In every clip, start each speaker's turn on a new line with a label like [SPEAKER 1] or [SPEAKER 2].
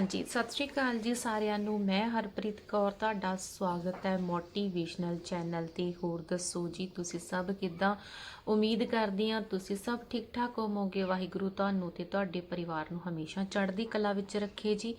[SPEAKER 1] ਹਾਂਜੀ, ਸਤਿ ਸ਼੍ਰੀ ਅਕਾਲ ਜੀ ਸਾਰਿਆਂ ਨੂੰ। ਮੈਂ ਹਰਪ੍ਰੀਤ ਕੌਰ, ਤੁਹਾਡਾ ਸਵਾਗਤ ਹੈ ਮੋਟੀਵੇਸ਼ਨਲ ਚੈਨਲ ਤੇ। ਹੋਰ ਦੱਸੋ ਜੀ, ਤੁਸੀਂ ਸਭ ਕਿੱਦਾਂ? ਉਮੀਦ ਕਰਦੀ ਹਾਂ ਤੁਸੀਂ ਸਭ ਠੀਕ ਠਾਕ ਹੋਵੋਗੇ। ਵਾਹਿਗੁਰੂ ਤੁਹਾਨੂੰ ਤੇ ਤੁਹਾਡੇ ਪਰਿਵਾਰ ਨੂੰ ਹਮੇਸ਼ਾ ਚੜ੍ਹਦੀ ਕਲਾ ਵਿੱਚ ਰੱਖੇ ਜੀ।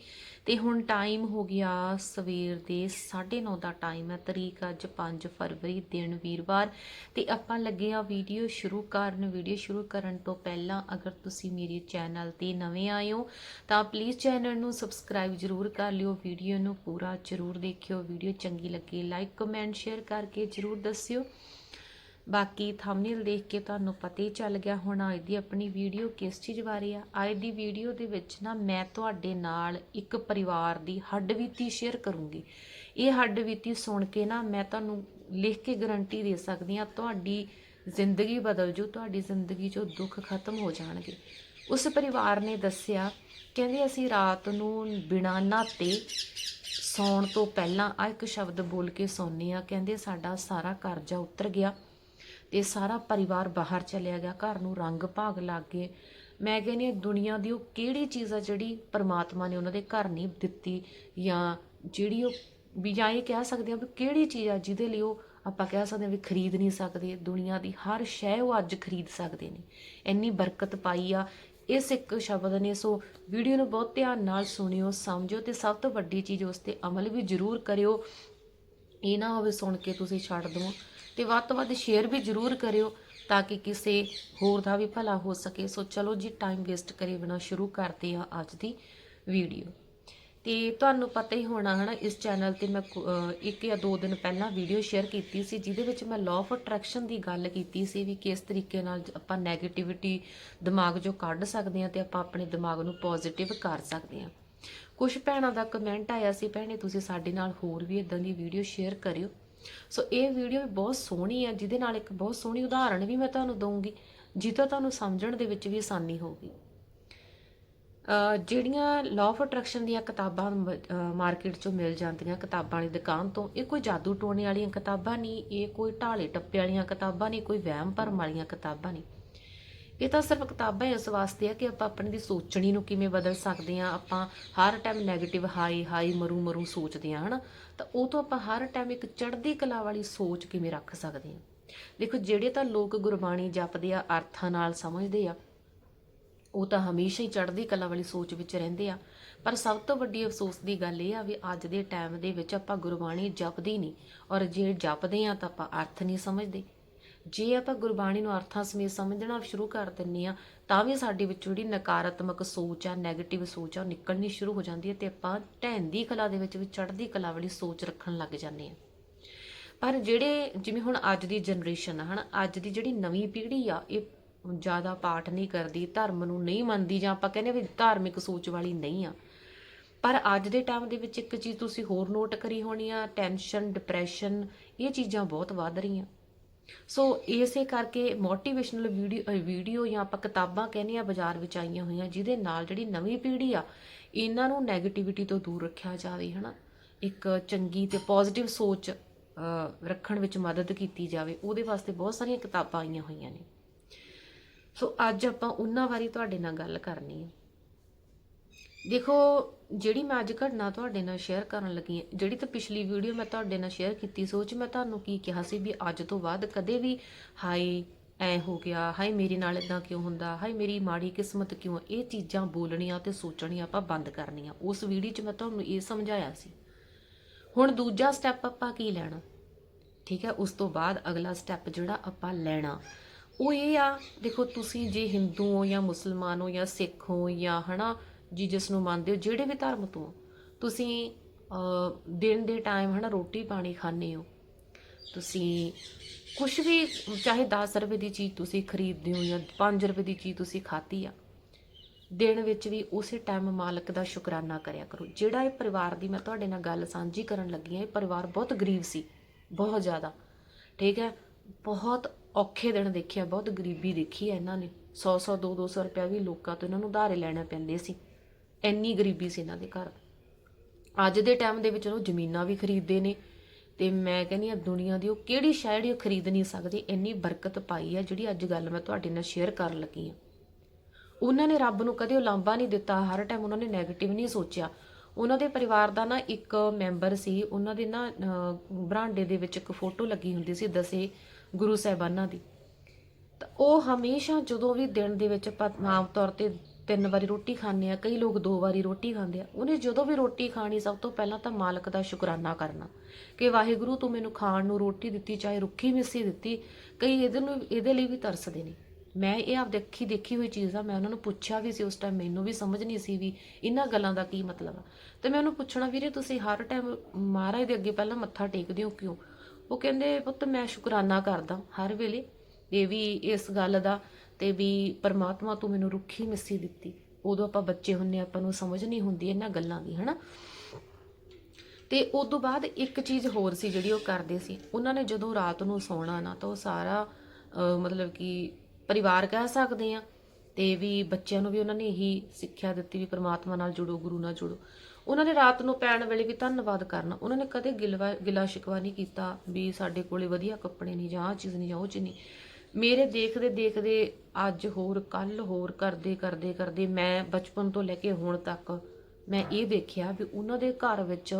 [SPEAKER 1] ਤੇ ਹੁਣ ਟਾਈਮ ਹੋ ਗਿਆ ਸਵੇਰ ਦੇ 9:30 ਦਾ ਟਾਈਮ ਹੈ। ਤਰੀਕ ਅੱਜ 5 ਫਰਵਰੀ ਦਿਨ ਵੀਰਵਾਰ। ਤੇ ਆਪਾਂ ਲੱਗੇ ਆ ਵੀਡੀਓ ਸ਼ੁਰੂ ਕਰਨ। ਵੀਡੀਓ ਸ਼ੁਰੂ ਕਰਨ ਤੋਂ ਪਹਿਲਾਂ ਅਗਰ ਤੁਸੀਂ ਮੇਰੇ ਚੈਨਲ ਤੇ ਨਵੇਂ ਆਏ ਹੋ, ਤਾਂ ਪਲੀਜ਼ ਚੈਨਲ ਨੂੰ ਸਬਸਕ੍ਰਾਈਬ ਜਰੂਰ ਕਰ ਲਿਓ ਵੀਡੀਓ ਨੂੰ ਪੂਰਾ ਜਰੂਰ ਦੇਖਿਓ ਵੀਡੀਓ ਚੰਗੀ ਲੱਗੇ ਲਾਈਕ ਕਮੈਂਟ ਸ਼ੇਅਰ ਕਰਕੇ ਜਰੂਰ ਦੱਸਿਓ। ਬਾਕੀ ਥੰਬਨੇਲ ਦੇਖ ਕੇ ਤੁਹਾਨੂੰ ਪਤਾ ਹੀ ਚੱਲ ਗਿਆ ਹੁਣ ਅੱਜ ਦੀ ਆਪਣੀ ਵੀਡੀਓ ਕਿਸ ਚੀਜ਼ ਬਾਰੇ ਆ। ਅੱਜ ਦੀ ਵੀਡੀਓ ਦੇ ਵਿੱਚ ਨਾ ਮੈਂ ਤੁਹਾਡੇ ਨਾਲ ਇੱਕ ਪਰਿਵਾਰ ਦੀ ਹੱਡਬੀਤੀ ਸ਼ੇਅਰ ਕਰੂੰਗੀ। ਇਹ ਹੱਡਬੀਤੀ ਸੁਣ ਕੇ ਨਾ ਮੈਂ ਤੁਹਾਨੂੰ ਲਿਖ ਕੇ ਗਾਰੰਟੀ ਦੇ ਸਕਦੀ ਹਾਂ, ਤੁਹਾਡੀ ਜ਼ਿੰਦਗੀ ਬਦਲ ਜੂ, ਤੁਹਾਡੀ ਜ਼ਿੰਦਗੀ 'ਚੋਂ ਦੁੱਖ ਖਤਮ ਹੋ ਜਾਣਗੇ। ਉਸ ਪਰਿਵਾਰ ਨੇ ਦੱਸਿਆ, ਕਹਿੰਦੇ ਅਸੀਂ ਰਾਤ ਨੂੰ ਬਿਨਾਂ ਨਹਾਤੇ ਸੌਣ ਤੋਂ ਪਹਿਲਾਂ ਆ ਇੱਕ ਸ਼ਬਦ ਬੋਲ ਕੇ ਸੌਂਦੇ ਆ ਕਹਿੰਦੇ ਸਾਡਾ ਸਾਰਾ ਕਰਜ਼ਾ ਉਤਰ ਗਿਆ ਤੇ ਸਾਰਾ ਪਰਿਵਾਰ ਬਾਹਰ ਚਲਿਆ ਗਿਆ। ਘਰ ਨੂੰ ਰੰਗ ਭਾਗ ਲੱਗ ਗਏ। ਮੈਂ ਕਹਿੰਦੀ ਹਾਂ, ਦੁਨੀਆ ਦੀ ਉਹ ਕਿਹੜੀ ਚੀਜ਼ ਆ ਜਿਹੜੀ ਪਰਮਾਤਮਾ ਨੇ ਉਹਨਾਂ ਦੇ ਘਰ ਨਹੀਂ ਦਿੱਤੀ ਜਾਂ ਜਿਹੜੀ ਉਹ ਵੀ ਜਾਂ ਇਹ ਕਹਿ ਸਕਦੇ ਆ ਵੀ ਕਿਹੜੀ ਚੀਜ਼ ਆ ਜਿਹਦੇ ਲਈ ਉਹ ਆਪਾਂ ਕਹਿ ਸਕਦੇ ਆ ਵੀ ਖਰੀਦ ਨਹੀਂ ਸਕਦੇ। ਦੁਨੀਆ ਦੀ ਹਰ ਸ਼ੈ ਉਹ ਅੱਜ ਖਰੀਦ ਸਕਦੇ ਨੇ। ਇੰਨੀ ਬਰਕਤ ਪਾਈ ਆ ਇਸ ਇੱਕ ਸ਼ਬਦ ਨੇ ਸੋ ਵੀਡੀਓ ਨੂੰ ਬਹੁਤ ਧਿਆਨ ਨਾਲ ਸੁਣਿਓ, ਸਮਝਿਓ ਤੇ ਸਭ ਤੋਂ ਵੱਡੀ ਚੀਜ਼ ਉਸ ਤੇ ਅਮਲ ਵੀ ਜ਼ਰੂਰ ਕਰਿਓ। ਇਹ ਨਾ ਹੋਵੇ ਸੁਣ ਕੇ ਤੁਸੀਂ ਛੱਡ ਦਿਓ ਤੇ ਵੱਧ ਤੋਂ ਵੱਧ ਸ਼ੇਅਰ ਵੀ ਜ਼ਰੂਰ ਕਰਿਓ ਤਾਂ ਕਿ ਕਿਸੇ ਹੋਰ ਦਾ ਵੀ ਭਲਾ ਹੋ ਸਕੇ। ਸੋ ਚਲੋ ਜੀ ਟਾਈਮ ਵੇਸਟ ਕਰੇ ਬਿਨਾ ਸ਼ੁਰੂ ਕਰਦੇ ਆ ਅੱਜ ਦੀ ਵੀਡੀਓ ਤੇ ਤੁਹਾਨੂੰ ਪਤਾ ਹੀ ਹੋਣਾ ਹਨਾ, ਇਸ ਚੈਨਲ ਤੇ ਮੈਂ ਇੱਕ ਜਾਂ ਦੋ ਦਿਨ ਪਹਿਲਾਂ ਵੀਡੀਓ ਸ਼ੇਅਰ ਕੀਤੀ ਸੀ, ਜਿਹਦੇ ਵਿੱਚ ਮੈਂ ਲਾਅ ਆਫ ਅਟਰੈਕਸ਼ਨ ਦੀ ਗੱਲ ਕੀਤੀ ਸੀ ਵੀ ਕਿਸ ਤਰੀਕੇ ਨਾਲ ਆਪਾਂ 네ਗੇਟਿਵਿਟੀ ਦਿਮਾਗ 'ਚੋਂ ਕੱਢ ਸਕਦੇ ਹਾਂ ਤੇ ਆਪਾਂ ਆਪਣੇ ਦਿਮਾਗ ਨੂੰ ਪੋਜ਼ਿਟਿਵ ਕਰ ਸਕਦੇ ਹਾਂ। ਕੁਝ ਭੈਣਾਂ ਦਾ ਕਮੈਂਟ ਆਇਆ ਸੀ, ਭੈਣੇ ਤੁਸੀਂ ਸਾਡੇ ਨਾਲ ਹੋਰ ਵੀ ਇਦਾਂ ਦੀ ਵੀਡੀਓ ਸ਼ੇਅਰ ਕਰਿਓ। ਸੋ ਇਹ ਵੀਡੀਓ ਵੀ ਬਹੁਤ ਸੋਹਣੀ ਹੈ ਜਿਹਦੇ ਨਾਲ ਇੱਕ ਬਹੁਤ ਸੋਹਣੀ ਉਦਾਹਰਣ ਵੀ ਮੈਂ ਤੁਹਾਨੂੰ ਦਊਂਗੀ, ਜਿਹਦਾ ਤੁਹਾਨੂੰ ਸਮਝਣ ਦੇ ਵਿੱਚ ਵੀ ਆਸਾਨੀ ਹੋਊਗੀ। ਜਿਹੜੀਆਂ ਲਾਅ ਆਫ ਅਟਰੈਕਸ਼ਨ ਦੀਆਂ ਕਿਤਾਬਾਂ ਮਾਰਕੀਟ 'ਚੋਂ ਮਿਲ ਜਾਂਦੀਆਂ ਕਿਤਾਬਾਂ ਵਾਲੀ ਦੁਕਾਨ ਤੋਂ, ਇਹ ਕੋਈ ਜਾਦੂ ਟੋਣੇ ਵਾਲੀਆਂ ਕਿਤਾਬਾਂ ਨਹੀਂ ਇਹ ਕੋਈ ਢਾਲੇ ਟੱਪੇ ਵਾਲੀਆਂ ਕਿਤਾਬਾਂ ਨਹੀਂ ਕੋਈ ਵਹਿਮ ਭਰਮ ਵਾਲੀਆਂ ਕਿਤਾਬਾਂ ਨਹੀਂ ਇਹ ਤਾਂ ਸਿਰਫ ਕਿਤਾਬਾਂ ਇਸ ਵਾਸਤੇ ਆ ਕਿ ਆਪਾਂ ਆਪਣੀ ਦੀ ਸੋਚਣੀ ਨੂੰ ਕਿਵੇਂ ਬਦਲ ਸਕਦੇ ਆ ਆਪਾਂ ਹਰ ਟਾਈਮ 네ਗੇਟਿਵ ਹਾਈ ਹਾਈ ਮਰੂ ਮਰੂ ਸੋਚਦੇ ਆ ਹਨਾ? ਤਾਂ ਉਹ ਤੋਂ ਆਪਾਂ ਹਰ ਟਾਈਮ ਇੱਕ ਚੜ੍ਹਦੀ ਕਲਾ ਵਾਲੀ ਸੋਚ ਕਿਵੇਂ ਰੱਖ ਸਕਦੇ ਆ ਦੇਖੋ, ਜਿਹੜੇ ਤਾਂ ਲੋਕ ਗੁਰਬਾਣੀ ਜਪਦੇ ਆ, ਅਰਥਾਂ ਨਾਲ ਸਮਝਦੇ ਆ ਉਹ ਤਾਂ ਹਮੇਸ਼ਾ ਹੀ ਚੜ੍ਹਦੀ ਕਲਾ ਵਾਲੀ ਸੋਚ ਵਿੱਚ ਰਹਿੰਦੇ ਆ। ਪਰ ਸਭ ਤੋਂ ਵੱਡੀ ਅਫਸੋਸ ਦੀ ਗੱਲ ਇਹ ਆ ਵੀ ਅੱਜ ਦੇ ਟਾਈਮ ਦੇ ਵਿੱਚ ਆਪਾਂ ਗੁਰਬਾਣੀ ਜਪਦੇ ਨਹੀਂ ਔਰ ਜੇ ਜਪਦੇ ਆ ਤਾਂ ਆਪਾਂ ਅਰਥ ਨਹੀਂ ਸਮਝਦੇ। ਜੇ ਆਪਾਂ ਗੁਰਬਾਣੀ ਨੂੰ ਅਰਥਾਂ ਸਮੇਤ ਸਮਝਣਾ ਸ਼ੁਰੂ ਕਰ ਦਿੰਨੇ ਆ, ਤਾਂ ਵੀ ਸਾਡੇ ਵਿੱਚ ਜਿਹੜੀ ਨਕਾਰਾਤਮਕ ਸੋਚ ਆ 네ਗੇਟਿਵ ਸੋਚ ਆ, ਉਹ ਨਿਕਲਣੀ ਸ਼ੁਰੂ ਹੋ ਜਾਂਦੀ ਹੈ ਤੇ ਆਪਾਂ ਢਹਿੰਦੀ ਕਲਾ ਦੇ ਵਿੱਚ ਵੀ ਚੜ੍ਹਦੀ ਕਲਾ ਵਾਲੀ ਸੋਚ ਰੱਖਣ ਲੱਗ ਜਾਂਦੇ ਆ। ਪਰ ਜਿਹੜੇ ਜਿਵੇਂ ਹੁਣ ਅੱਜ ਦੀ ਜਨਰੇਸ਼ਨ ਆ, ਹਨਾ, ਅੱਜ ਦੀ ਜਿਹੜੀ ਨਵੀਂ ਪੀੜ੍ਹੀ ਆ, ਇਹ ਜ਼ਿਆਦਾ ਪਾਠ ਨਹੀਂ ਕਰਦੀ, ਧਰਮ ਨੂੰ ਨਹੀਂ ਮੰਨਦੀ ਜਾਂ ਆਪਾਂ ਕਹਿੰਦੇ ਵੀ ਧਾਰਮਿਕ ਸੋਚ ਵਾਲੀ ਨਹੀਂ ਆ। ਪਰ ਅੱਜ ਦੇ ਟਾਈਮ ਦੇ ਵਿੱਚ ਇੱਕ ਚੀਜ਼ ਤੁਸੀਂ ਹੋਰ ਨੋਟ ਕਰੀ ਹੋਣੀ ਆ ਟੈਨਸ਼ਨ ਡਿਪਰੈਸ਼ਨ ਇਹ ਚੀਜ਼ਾਂ ਬਹੁਤ ਵੱਧ ਰਹੀਆਂ। ਸੋ ਇਸੇ ਕਰਕੇ ਮੋਟੀਵੇਸ਼ਨਲ ਵੀਡੀਓ ਵੀਡੀਓ ਜਾਂ ਆਪਾਂ ਕਿਤਾਬਾਂ ਕਹਿੰਦੇ ਆ ਬਾਜ਼ਾਰ ਵਿੱਚ ਆਈਆਂ ਹੋਈਆਂ, ਜਿਹਦੇ ਨਾਲ ਜਿਹੜੀ ਨਵੀਂ ਪੀੜ੍ਹੀ ਆ, ਇਹਨਾਂ ਨੂੰ 네ਗੇਟਿਵਿਟੀ ਤੋਂ ਦੂਰ ਰੱਖਿਆ ਜਾਵੇ, ਹਨਾ? ਇੱਕ ਚੰਗੀ ਤੇ ਪੋਜ਼ਿਟਿਵ ਸੋਚ ਰੱਖਣ ਵਿੱਚ ਮਦਦ ਕੀਤੀ ਜਾਵੇ, ਉਹਦੇ ਵਾਸਤੇ ਬਹੁਤ ਸਾਰੀਆਂ ਕਿਤਾਬਾਂ ਆਈਆਂ ਹੋਈਆਂ ਨੇ। ਸੋ ਅੱਜ ਆਪਾਂ ਉਹਨਾਂ ਬਾਰੇ ਤੁਹਾਡੇ ਨਾਲ ਗੱਲ ਕਰਨੀ ਹੈ। ਦੇਖੋ, ਜਿਹੜੀ ਮੈਂ ਅੱਜ ਘਟਨਾ ਤੁਹਾਡੇ ਨਾਲ ਸ਼ੇਅਰ ਕਰਨ ਲੱਗੀ ਹਾਂ, ਜਿਹੜੀ ਤਾਂ ਪਿਛਲੀ ਵੀਡੀਓ ਮੈਂ ਤੁਹਾਡੇ ਨਾਲ ਸ਼ੇਅਰ ਕੀਤੀ ਸੋਚ ਮੈਂ ਤੁਹਾਨੂੰ ਕੀ ਕਿਹਾ ਸੀ ਵੀ ਅੱਜ ਤੋਂ ਬਾਅਦ ਕਦੇ ਵੀ, ਹਾਏ, ਐ ਹੋ ਗਿਆ, ਹਾਏ, ਮੇਰੇ ਨਾਲ ਇਦਾਂ ਕਿਉਂ ਹੁੰਦਾ, ਹਾਏ, ਮੇਰੀ ਮਾੜੀ ਕਿਸਮਤ ਕਿਉਂ ਇਹ ਚੀਜ਼ਾਂ ਬੋਲਣੀਆਂ ਤੇ ਸੋਚਣੀਆਂ ਆਪਾਂ ਬੰਦ ਕਰਨੀਆਂ। ਉਸ ਵੀਡੀਓ 'ਚ ਮੈਂ ਤੁਹਾਨੂੰ ਇਹ ਸਮਝਾਇਆ ਸੀ। ਹੁਣ ਦੂਜਾ ਸਟੈਪ ਆਪਾਂ ਕੀ ਲੈਣਾ? ਠੀਕ ਹੈ, ਉਸ ਤੋਂ ਬਾਅਦ ਅਗਲਾ ਸਟੈਪ ਜਿਹੜਾ ਆਪਾਂ ਲੈਣਾ। ਉਹ ਇਹ ਆ, ਦੇਖੋ ਤੁਸੀਂ ਜੇ ਹਿੰਦੂ ਹੋ ਜਾਂ ਮੁਸਲਮਾਨ ਹੋ ਜਾਂ ਸਿੱਖ ਹੋ ਜਾਂ ਹਨਾ ਜੀ ਜਿਸ ਨੂੰ ਮੰਨਦੇ ਹੋ, ਜਿਹੜੇ ਵੀ ਧਰਮ ਤੋਂ, ਤੁਸੀਂ ਦਿਨ ਦੇ ਟਾਈਮ ਹਨਾ ਰੋਟੀ ਪਾਣੀ ਖਾਂਦੇ ਹੋ, ਤੁਸੀਂ ਕੁਝ ਵੀ ਚਾਹੇ 10 ਰੁਪਏ ਦੀ ਚੀਜ਼ ਤੁਸੀਂ ਖਰੀਦਦੇ ਹੋ ਜਾਂ 5 ਰੁਪਏ ਦੀ ਚੀਜ਼ ਤੁਸੀਂ ਖਾਧੀ ਆ, ਦਿਨ ਵਿੱਚ ਵੀ ਉਸੇ ਟਾਈਮ ਮਾਲਕ ਦਾ ਸ਼ੁਕਰਾਨਾ ਕਰਿਆ ਕਰੋ। ਜਿਹੜਾ ਇਹ ਪਰਿਵਾਰ ਦੀ ਮੈਂ ਤੁਹਾਡੇ ਨਾਲ ਗੱਲ ਸਾਂਝੀ ਕਰਨ ਲੱਗੀ ਹਾਂ ਇਹ ਪਰਿਵਾਰ ਬਹੁਤ ਗਰੀਬ ਸੀ, ਬਹੁਤ ਜ਼ਿਆਦਾ, ਠੀਕ ਹੈ, ਬਹੁਤ ਔਖੇ ਦਿਨ ਦੇਖਿਆ ਬਹੁਤ ਗਰੀਬੀ ਦੇਖੀ ਹੈ ਇਹਨਾਂ ਨੇ। 100 100 2 200 ਰੁਪਇਆ ਵੀ ਲੋਕਾਂ ਤੋਂ ਇਹਨਾਂ ਨੂੰ ਉਧਾਰੇ ਲੈਣੇ ਪੈਂਦੇ ਸੀ। ਇੰਨੀ ਗਰੀਬੀ ਸੀ ਇਹਨਾਂ ਦੇ ਘਰ। ਅੱਜ ਦੇ ਟਾਈਮ ਦੇ ਵਿੱਚ ਉਹ ਜ਼ਮੀਨਾਂ ਵੀ ਖਰੀਦਦੇ ਨੇ ਤੇ ਮੈਂ ਕਹਿੰਦੀ ਆ, ਦੁਨੀਆ ਦੀ ਉਹ ਕਿਹੜੀ ਸ਼ੈ ਜਿਹੜੀ ਉਹ ਖਰੀਦ ਨਹੀਂ ਸਕਦੀ। ਇੰਨੀ ਬਰਕਤ ਪਾਈ ਹੈ ਜਿਹੜੀ ਅੱਜ ਗੱਲ ਮੈਂ ਤੁਹਾਡੇ ਨਾਲ ਸ਼ੇਅਰ ਕਰਨ ਲੱਗੀ ਆ। ਉਹਨਾਂ ਨੇ ਰੱਬ ਨੂੰ ਕਦੇ ਉਲਾਂਭਾ ਨਹੀਂ ਦਿੱਤਾ। ਹਰ ਟਾਈਮ ਉਹਨਾਂ ਨੇ 네ਗੇਟਿਵ ਨਹੀਂ ਸੋਚਿਆ। ਉਹਨਾਂ ਦੇ ਪਰਿਵਾਰ ਦਾ ਨਾ ਇੱਕ ਮੈਂਬਰ ਸੀ, ਉਹਨਾਂ ਦੇ ਨਾ ਬਰਾਂਡੇ ਦੇ ਵਿੱਚ ਇੱਕ ਫੋਟੋ ਲੱਗੀ ਹੁੰਦੀ ਸੀ ਦਸੇ ਗੁਰੂ ਸਾਹਿਬਾਨਾਂ ਦੀ। ਤਾਂ ਉਹ ਹਮੇਸ਼ਾ ਜਦੋਂ ਵੀ ਦਿਨ ਦੇ ਵਿੱਚ ਆਪਾਂ ਆਮ ਤੌਰ ਤੇ ਤਿੰਨ ਵਾਰੀ ਰੋਟੀ ਖਾਂਦੇ ਆ, ਕਈ ਲੋਕ ਦੋ ਵਾਰੀ ਰੋਟੀ ਖਾਂਦੇ ਆ, ਉਹਨੇ ਜਦੋਂ ਵੀ ਰੋਟੀ ਖਾਣੀ ਸਭ ਤੋਂ ਪਹਿਲਾਂ ਤਾਂ ਮਾਲਕ ਦਾ ਸ਼ੁਕਰਾਨਾ ਕਰਨਾ ਕਿ ਵਾਹਿਗੁਰੂ ਤੂੰ ਮੈਨੂੰ ਖਾਣ ਨੂੰ ਰੋਟੀ ਦਿੱਤੀ, ਚਾਹੇ ਰੁੱਖੀ ਮਿੱਸੀ ਦਿੱਤੀ, ਕਈ ਇਹਦੇ ਨੂੰ, ਇਹਦੇ ਲਈ ਵੀ ਤਰਸਦੇ ਨੇ। ਮੈਂ ਇਹ ਆਪ ਦੇਖੀ ਦੇਖੀ ਹੋਈ ਚੀਜ਼ ਆ, ਮੈਂ ਉਹਨਾਂ ਨੂੰ ਪੁੱਛਿਆ ਵੀ ਸੀ ਉਸ ਟਾਈਮ ਮੈਨੂੰ ਵੀ ਸਮਝ ਨਹੀਂ ਸੀ ਵੀ ਇਹਨਾਂ ਗੱਲਾਂ ਦਾ ਕੀ ਮਤਲਬ ਆ। ਤੇ ਮੈਂ ਉਹਨੂੰ ਪੁੱਛਣਾ, ਵੀਰੇ, ਤੁਸੀਂ ਹਰ ਟਾਈਮ ਮਹਾਰਾਜ ਦੇ ਅੱਗੇ ਪਹਿਲਾਂ ਮੱਥਾ ਟੇਕਦੇ ਹੋ ਕਿਉਂ? ਉਹ ਕਹਿੰਦੇ ਪੁੱਤ ਮੈਂ ਸ਼ੁਕਰਾਨਾ ਕਰਦਾ ਹਰ ਵੇਲੇ ਇਹ ਵੀ ਇਸ ਗੱਲ ਦਾ ਤੇ ਵੀ ਪਰਮਾਤਮਾ ਤੂੰ ਮੈਨੂੰ ਰੁੱਖੀ ਮਿੱਸੀ ਦਿੱਤੀ। ਉਦੋਂ ਆਪਾਂ ਬੱਚੇ ਹੁੰਨੇ ਆਪਾਂ ਨੂੰ ਸਮਝ ਨਹੀਂ ਹੁੰਦੀ ਇਹਨਾਂ ਗੱਲਾਂ ਦੀ ਹਨਾ? ਤੇ ਉਸ ਤੋਂ ਬਾਅਦ ਇੱਕ ਚੀਜ਼ ਹੋਰ ਸੀ ਜਿਹੜੀ ਉਹ ਕਰਦੇ ਸੀ। ਉਹਨਾਂ ਨੇ ਜਦੋਂ ਰਾਤ ਨੂੰ ਸੌਣਾ ਨਾ ਤਾਂ ਉਹ ਸਾਰਾ ਅਹ, ਮਤਲਬ ਕਿ ਪਰਿਵਾਰ ਕਹਿ ਸਕਦੇ ਆ। ਤੇ ਵੀ ਬੱਚਿਆਂ ਨੂੰ ਵੀ ਉਹਨਾਂ ਨੇ ਇਹੀ ਸਿੱਖਿਆ ਦਿੱਤੀ ਵੀ ਪ੍ਰਮਾਤਮਾ ਨਾਲ ਜੁੜੋ ਗੁਰੂ ਨਾਲ ਜੁੜੋ। ਉਹਨਾਂ ਨੇ ਰਾਤ ਨੂੰ ਪੈਣ ਵੇਲੇ ਵੀ ਧੰਨਵਾਦ ਕਰਨਾ। ਉਹਨਾਂ ਨੇ ਕਦੇ ਗਿਲਵਾ ਗਿਲਾ ਸ਼ਿਕਵਾ ਨਹੀਂ ਕੀਤਾ ਵੀ ਸਾਡੇ ਕੋਲੇ ਵਧੀਆ ਕੱਪੜੇ ਨਹੀਂ ਜਾਂ ਆਹ ਚੀਜ਼ ਨਹੀਂ ਜਾਂ ਉਹ ਚੀਜ਼ ਨਹੀਂ। ਮੇਰੇ ਦੇਖਦੇ ਦੇਖਦੇ ਅੱਜ ਹੋਰ ਕੱਲ ਹੋਰ, ਕਰਦੇ ਕਰਦੇ ਕਰਦੇ ਮੈਂ ਬਚਪਨ ਤੋਂ ਲੈ ਕੇ ਹੁਣ ਤੱਕ ਮੈਂ ਇਹ ਦੇਖਿਆ ਵੀ ਉਹਨਾਂ ਦੇ ਘਰ ਵਿੱਚ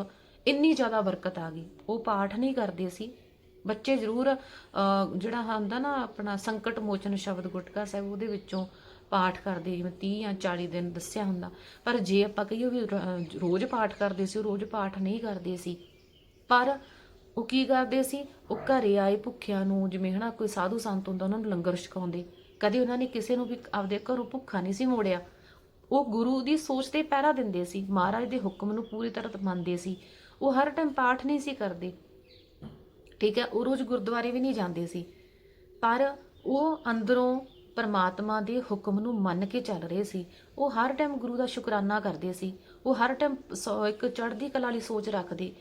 [SPEAKER 1] ਇੰਨੀ ਜ਼ਿਆਦਾ ਬਰਕਤ ਆ ਗਈ। ਉਹ ਪਾਠ ਨਹੀਂ ਕਰਦੇ ਸੀ। ਬੱਚੇ ਜ਼ਰੂਰ ਜਿਹੜਾ ਹੁੰਦਾ ਨਾ ਆਪਣਾ ਸੰਕਟ ਮੋਚਨ ਸ਼ਬਦ ਗੁਟਕਾ ਸਾਹਿਬ ਉਹਦੇ ਵਿੱਚੋਂ ਪਾਠ ਕਰਦੇ ਜਿਵੇਂ 30 ਜਾਂ 40 ਦਿਨ ਦੱਸਿਆ ਹੁੰਦਾ। ਪਰ ਜੇ ਆਪਾਂ ਕਹੀਏ ਵੀ ਰੋਜ਼ ਪਾਠ ਕਰਦੇ ਸੀ, ਉਹ ਰੋਜ਼ ਪਾਠ ਨਹੀਂ ਕਰਦੇ ਸੀ। ਪਰ ਉਹ ਕੀ ਕਰਦੇ ਸੀ? ਉਹ ਘਰੇ ਆਏ ਭੁੱਖਿਆਂ ਨੂੰ, ਜਿਵੇਂ ਹਨਾ ਕੋਈ ਸਾਧੂ ਸੰਤ ਹੁੰਦਾ, ਉਹਨਾਂ ਨੂੰ ਲੰਗਰ ਛਕਾਉਂਦੇ। ਕਦੇ ਉਹਨਾਂ ਨੇ ਕਿਸੇ ਨੂੰ ਵੀ ਆਪਦੇ ਘਰੋਂ ਭੁੱਖਾ ਨਹੀਂ ਸੀ ਮੋੜਿਆ। ਉਹ ਗੁਰੂ ਦੀ ਸੋਚ ਤੇ ਪਹਿਰਾ ਦਿੰਦੇ ਸੀ। ਮਹਾਰਾਜ ਦੇ ਹੁਕਮ ਨੂੰ ਪੂਰੀ ਤਰ੍ਹਾਂ ਮੰਨਦੇ ਸੀ। ਉਹ ਹਰ ਟਾਈਮ ਪਾਠ ਨਹੀਂ ਸੀ ਕਰਦੇ। ਠੀਕ ਹੈ, ਉਹ ਰੋਜ਼ ਗੁਰਦੁਆਰੇ ਵੀ ਨਹੀਂ ਜਾਂਦੇ ਸੀ। ਪਰ ਉਹ ਅੰਦਰੋਂ ਪਰਮਾਤਮਾ ਦੇ ਹੁਕਮ ਨੂੰ ਮੰਨ ਕੇ ਚੱਲ ਰਹੇ ਸੀ। ਉਹ ਹਰ ਟਾਈਮ ਗੁਰੂ ਦਾ ਸ਼ੁਕਰਾਨਾ ਕਰਦੇ ਸੀ। ਉਹ ਹਰ ਟਾਈਮ ਇੱਕ ਚੜ੍ਹਦੀ ਕਲਾ ਵਾਲੀ ਸੋਚ ਰੱਖਦੇ।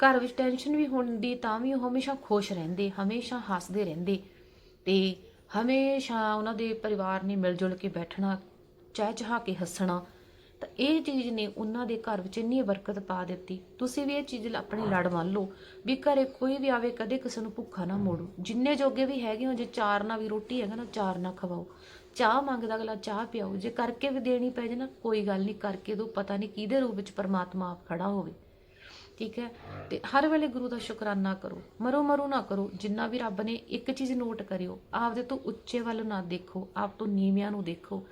[SPEAKER 1] ਘਰ ਵਿੱਚ ਟੈਨਸ਼ਨ ਵੀ ਹੁੰਦੀ, ਤਾਂ ਵੀ ਉਹ ਹਮੇਸ਼ਾ ਖੁਸ਼ ਰਹਿੰਦੇ, ਹਮੇਸ਼ਾ ਹੱਸਦੇ ਰਹਿੰਦੇ। ਤੇ ਹਮੇਸ਼ਾ ਉਹਨਾਂ ਦੇ ਪਰਿਵਾਰ ਨੇ ਮਿਲ ਜੁਲ ਕੇ ਬੈਠਣਾ ਚਾਹ ਚਾਹ ਕੇ ਹੱਸਣਾ ਤਾਂ ਇਹ ਚੀਜ਼ ਨੇ ਉਹਨਾਂ ਦੇ ਘਰ ਵਿੱਚ ਇੰਨੀ ਬਰਕਤ ਪਾ ਦਿੱਤੀ। ਤੁਸੀਂ ਵੀ ਇਹ ਚੀਜ਼ ਲ- ਆਪਣੇ ਲੜ ਮੰਨ ਲਓ ਵੀ ਘਰੇ ਕੋਈ ਵੀ ਆਵੇ, ਕਦੇ ਕਿਸੇ ਨੂੰ ਭੁੱਖਾ ਨਾ ਮੋੜੋ। ਜਿੰਨੇ ਜੋਗੇ ਵੀ ਹੈਗੇ ਹੋ, ਜੇ ਚਾਰ ਨਾਲ ਵੀ ਰੋਟੀ ਹੈਗਾ ਨਾ, ਚਾਰ ਨਾ ਖਵਾਓ। ਚਾਹ ਮੰਗਦਾ ਅਗਲਾ ਚਾਹ ਪਿਆਓ। ਜੇ ਕਰਕੇ ਵੀ ਦੇਣੀ ਪੈ ਜੇ ਨਾ, ਕੋਈ ਗੱਲ ਨਹੀਂ, ਕਰਕੇ ਦੋ, ਪਤਾ ਨਹੀਂ ਕਿਹਦੇ ਰੂਪ ਵਿੱਚ ਪਰਮਾਤਮਾ ਆਪ ਖੜਾ ਹੋਵੇ। ਠੀਕ ਹੈ? ਤੇ ਹਰ ਵੇਲੇ ਗੁਰੂ ਦਾ ਸ਼ੁਕਰਾਨਾ ਕਰੋ। ਮਰੋ ਮਰੋ ਨਾ ਕਰੋ। ਜਿੰਨਾ ਵੀ ਰੱਬ ਨੇ ਇੱਕ ਚੀਜ਼ ਨੋਟ ਕਰਿਓ ਆਪਦੇ ਤੋਂ ਉੱਚੇ ਵੱਲ ਨਾ ਦੇਖੋ, ਆਪ ਤੋਂ ਨੀਵਿਆਂ ਨੂੰ ਦੇਖੋ।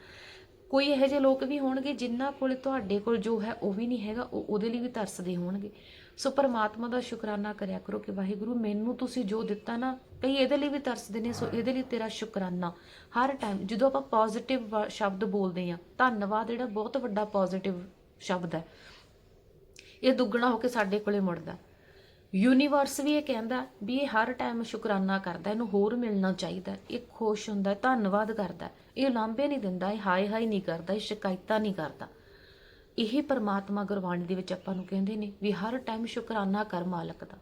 [SPEAKER 1] ਕੋਈ ਇਹੋ ਜਿਹੇ ਲੋਕ ਵੀ ਹੋਣਗੇ ਜਿਨ੍ਹਾਂ ਕੋਲ ਤੁਹਾਡੇ ਕੋਲ ਜੋ ਹੈ ਉਹ ਵੀ ਨਹੀਂ ਹੈਗਾ, ਉਹ ਉਹਦੇ ਲਈ ਵੀ ਤਰਸਦੇ ਹੋਣਗੇ। ਸੋ ਪਰਮਾਤਮਾ ਦਾ ਸ਼ੁਕਰਾਨਾ ਕਰਿਆ ਕਰੋ ਕਿ ਵਾਹਿਗੁਰੂ, ਮੈਨੂੰ ਤੁਸੀਂ ਜੋ ਦਿੱਤਾ ਨਾ, ਕਈ ਇਹਦੇ ਲਈ ਵੀ ਤਰਸਦੇ ਨੇ, ਸੋ ਇਹਦੇ ਲਈ ਤੇਰਾ ਸ਼ੁਕਰਾਨਾ। ਹਰ ਟਾਈਮ ਜਦੋਂ ਆਪਾਂ ਪੋਜ਼ਿਟਿਵ ਸ਼ਬਦ ਬੋਲਦੇ ਆ ਧੰਨਵਾਦ ਜਿਹੜਾ ਬਹੁਤ ਵੱਡਾ ਪੋਜ਼ਿਟਿਵ ਸ਼ਬਦ ਹੈ। ਇਹ ਦੁੱਗਣਾ ਹੋ ਕੇ ਸਾਡੇ ਕੋਲੇ ਮੁੜਦਾ। ਯੂਨੀਵਰਸ ਵੀ ਇਹ ਕਹਿੰਦਾ ਵੀ ਇਹ ਹਰ ਟਾਈਮ ਸ਼ੁਕਰਾਨਾ ਕਰਦਾ, ਇਹਨੂੰ ਹੋਰ ਮਿਲਣਾ ਚਾਹੀਦਾ, ਇਹ ਖੁਸ਼ ਹੁੰਦਾ ਧੰਨਵਾਦ ਕਰਦਾ, ਇਹ ਲਾਂਭੇ ਨਹੀਂ ਦਿੰਦਾ, ਇਹ ਹਾਏ ਹਾਏ ਨਹੀਂ ਕਰਦਾ, ਇਹ ਸ਼ਿਕਾਇਤਾਂ ਨਹੀਂ ਕਰਦਾ। ਇਹ ਪਰਮਾਤਮਾ ਗੁਰਬਾਣੀ ਦੇ ਵਿੱਚ ਆਪਾਂ ਨੂੰ ਕਹਿੰਦੇ ਨੇ ਵੀ ਹਰ ਟਾਈਮ ਸ਼ੁਕਰਾਨਾ ਕਰ ਮਾਲਕ ਦਾ।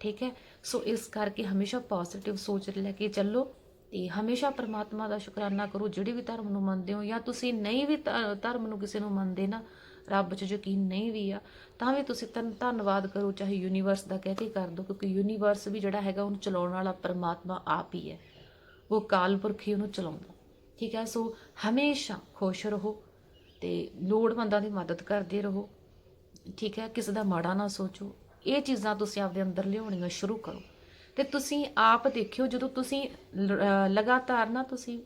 [SPEAKER 1] ਠੀਕ ਹੈ? ਸੋ ਇਸ ਕਰਕੇ ਹਮੇਸ਼ਾ ਪੋਜ਼ਿਟਿਵ ਸੋਚ ਲੈ ਕੇ ਚੱਲੋ ਤੇ ਹਮੇਸ਼ਾ ਪਰਮਾਤਮਾ ਦਾ ਸ਼ੁਕਰਾਨਾ ਕਰੋ। ਜਿਹੜੇ ਵੀ ਧਰਮ ਨੂੰ ਮੰਨਦੇ ਹੋ ਜਾਂ ਤੁਸੀਂ ਨਹੀਂ ਵੀ ਧਰਮ ਨੂੰ ਕਿਸੇ ਨੂੰ ਮੰਨਦੇ ਨਾ ਰੱਬ 'ਚ ਯਕੀਨ ਨਹੀਂ ਵੀ ਆ, ਤਾਂ ਵੀ ਤੁਸੀਂ ਧੰਨ ਧੰਨਵਾਦ ਕਰੋ, ਚਾਹੇ ਯੂਨੀਵਰਸ ਦਾ ਕਹਿ ਕੇ ਕਰ ਦਿਓ ਕਿਉਂਕਿ ਯੂਨੀਵਰਸ ਵੀ ਜਿਹੜਾ ਹੈਗਾ ਉਹਨੂੰ ਚਲਾਉਣ ਵਾਲਾ ਪਰਮਾਤਮਾ ਆਪ ਹੀ ਹੈ। ਉਹ ਕਾਲਪੁਰਖ ਹੀ ਉਹਨੂੰ ਚਲਾਉਂਦਾ। ਠੀਕ ਹੈ, ਸੋ ਹਮੇਸ਼ਾ ਖੁਸ਼ ਰਹੋ ਤੇ ਲੋੜਵੰਦਾਂ ਦੀ ਮਦਦ ਕਰਦੇ ਰਹੋ। ਠੀਕ ਹੈ, ਕਿਸੇ ਦਾ ਮਾੜਾ ਨਾ ਸੋਚੋ। ਇਹ ਚੀਜ਼ਾਂ ਤੁਸੀਂ ਆਪਦੇ ਅੰਦਰ ਲਿਆਉਣੀਆਂ ਸ਼ੁਰੂ ਕਰੋ। ਤੇ ਤੁਸੀਂ ਆਪ ਦੇਖਿਓ, ਜਦੋਂ ਤੁਸੀਂ ਲ- ਲਗਾਤਾਰ ਨਾ ਤੁਸੀਂ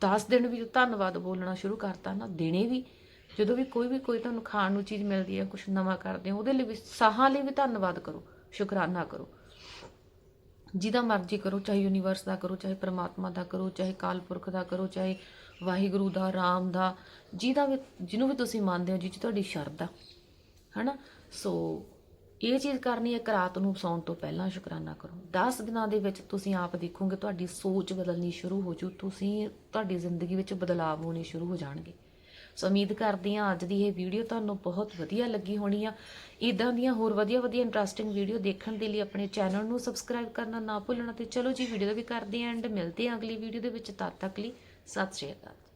[SPEAKER 1] 10 ਦਿਨ ਵੀ ਧੰਨਵਾਦ ਬੋਲਣਾ ਸ਼ੁਰੂ ਕਰਤਾ ਨਾ, ਦਿਨੇ ਵੀ ਜਦੋਂ ਵੀ ਕੋਈ ਵੀ ਕੋਈ ਤੁਹਾਨੂੰ ਖਾਣ ਨੂੰ ਚੀਜ਼ ਮਿਲਦੀ ਹੈ ਕੁਝ ਨਵਾਂ ਕਰਦੇ ਹੋ, ਉਹਦੇ ਲਈ ਵੀ, ਸਾਹਾਂ ਲਈ ਵੀ ਧੰਨਵਾਦ ਕਰੋ, ਸ਼ੁਕਰਾਨਾ ਕਰੋ। ਜਿਹਦਾ ਮਰਜ਼ੀ ਕਰੋ, ਚਾਹੇ ਯੂਨੀਵਰਸ ਦਾ ਕਰੋ, ਚਾਹੇ ਪ੍ਰਮਾਤਮਾ ਦਾ ਕਰੋ, ਚਾਹੇ ਕਾਲ ਪੁਰਖ ਦਾ ਕਰੋ, ਚਾਹੇ ਵਾਹਿਗੁਰੂ ਦਾ, ਰਾਮ ਦਾ, ਜਿਹਦਾ ਵੀ, ਜਿਹਨੂੰ ਵੀ ਤੁਸੀਂ ਮੰਨਦੇ ਹੋ, ਜਿਹਦੀ ਤੁਹਾਡੀ ਸ਼ਰਧਾ। ਹਨਾ? ਸੋ, ਇਹ ਚੀਜ਼ ਕਰਨੀ ਹੈ ਕਿ ਰਾਤ ਨੂੰ ਸੌਣ ਤੋਂ ਪਹਿਲਾਂ ਸ਼ੁਕਰਾਨਾ ਕਰੋ। 10 ਦਿਨਾਂ ਦੇ ਵਿੱਚ ਤੁਸੀਂ ਆਪ ਦੇਖੋਗੇ, ਤੁਹਾਡੀ ਸੋਚ ਬਦਲਣੀ ਸ਼ੁਰੂ ਹੋ ਜੂ, ਤੁਸੀਂ, ਤੁਹਾਡੀ ਜ਼ਿੰਦਗੀ ਵਿੱਚ ਬਦਲਾਅ ਹੋਣੇ ਸ਼ੁਰੂ ਹੋ ਜਾਣਗੇ। ਸੋ ਉਮੀਦ ਕਰਦੀ ਹਾਂ ਅੱਜ ਦੀ ਇਹ ਵੀਡੀਓ ਤੁਹਾਨੂੰ ਬਹੁਤ ਵਧੀਆ ਲੱਗੀ ਹੋਣੀ ਆ। ਇਦਾਂ ਦੀਆਂ ਹੋਰ ਵਧੀਆ ਵਧੀਆ ਇੰਟਰਸਟਿੰਗ ਵੀਡੀਓ ਦੇਖਣ ਦੇ ਲਈ ਆਪਣੇ ਚੈਨਲ ਨੂੰ ਸਬਸਕ੍ਰਾਈਬ ਕਰਨਾ ਨਾ ਭੁੱਲਣਾ ਤੇ ਚਲੋ ਜੀ ਵੀਡੀਓ ਦਾ ਵੀ ਕਰਦੇ ਆਂ ਐਂਡ ਮਿਲਦੇ ਆਂ ਅਗਲੀ ਵੀਡੀਓ ਦੇ ਵਿੱਚ ਤਦ ਤੱਕ ਲਈ ਸਤਿ ਸ਼੍ਰੀ ਅਕਾਲ।